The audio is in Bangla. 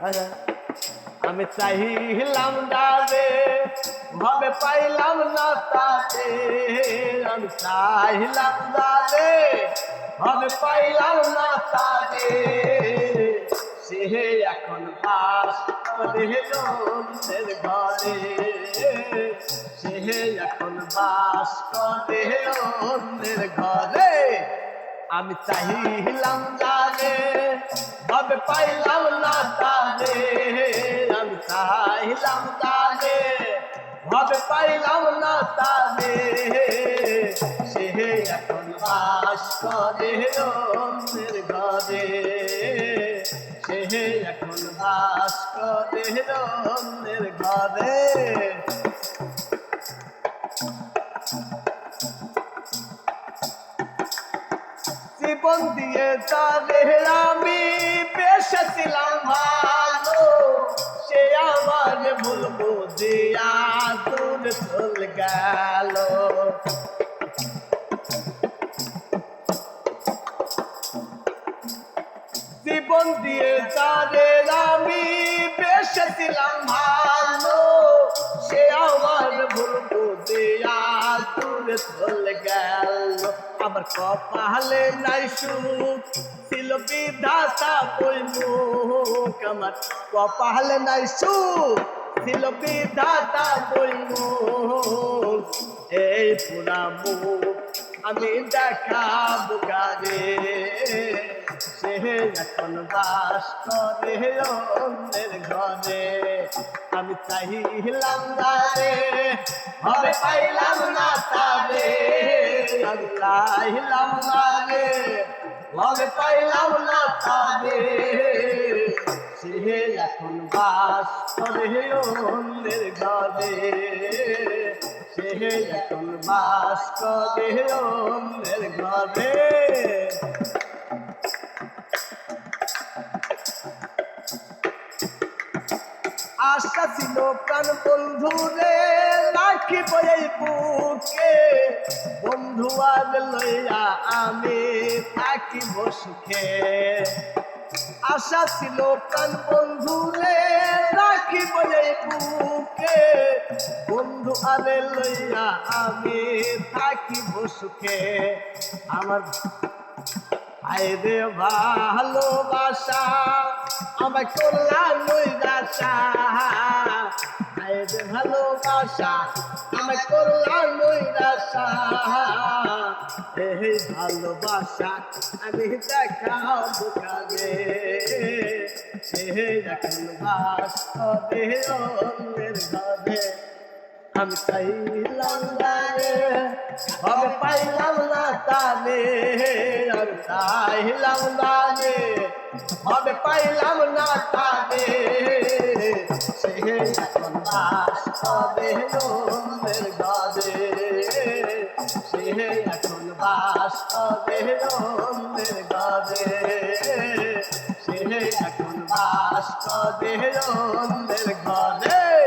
আমি চাইলাম যাবে ভাবে পাইলাম না তাতে। আমি চাইলাম যাবে ভাবে পাইলাম না তাতে। সে এখন বাস করে অন্যের ঘরে। সে এখন বাস করে অন্যের ঘরে। আমি চাইলাম জানে ভাবে পাইলাম না তারে আমি চাইলাম জানে ভাবে পাইলাম না তারে সে এখন বাস করে অন্যের ঘরে সে এখন বাস করে অন্যের ঘরে জীবন দিয়ে তাদের আমি বেসেছিলাম ভালো। সে আমার ভুল বুঝিয়া দূর চল গেল। জীবন দিয়ে তাদের আমি বেসেছিলাম ভালো। দূরে চলে গেল। আমার কপালে নাই সুখ, ছিল বিধাতা বই আমার কপালে নাই সুখ, ছিল বিধাতা এই পুরা মুখ আমি দেখাবো সে এখন বাস করে অন্যের ঘরে। আমি চাইলাম তারে হবে পাইলাম না তারে। আমি চাইলাম তারে হবে পাইলাম না তারে। সে এখন বাস করে অন্যের ঘরে। সে এখন বাস করে অন্যের ঘরে। আশা ছিল প্রাণ বন্ধু রে রাখিব এই বুকে। বন্ধু আজ লইয়া আমি থাকিব সুখে আশা ছিল প্রাণ বন্ধু রে রাখিব এই বুকে। বন্ধু আলে লইয়া আমি থাকিব সুখে আমার আইরে ভালোবাসা আমায় করলাম নৈরাশা আইরে ভালোবাসা আমায় করলাম নৈরাশা এই ভালোবাসা আমি দেখাবো কাগে সে এখন বাস করে অন্যের ঘরে আমি চাইলাম গায়ে ভাবে পাইলাম না তানে আমি চাইলাম গায়ে ভাবে পাইলাম না তানে সে এখন বাস হবে অন্যের ঘরে সে এখন বাস হবে অন্যের ঘরে সে এখন বাস হবে অন্যের ঘরে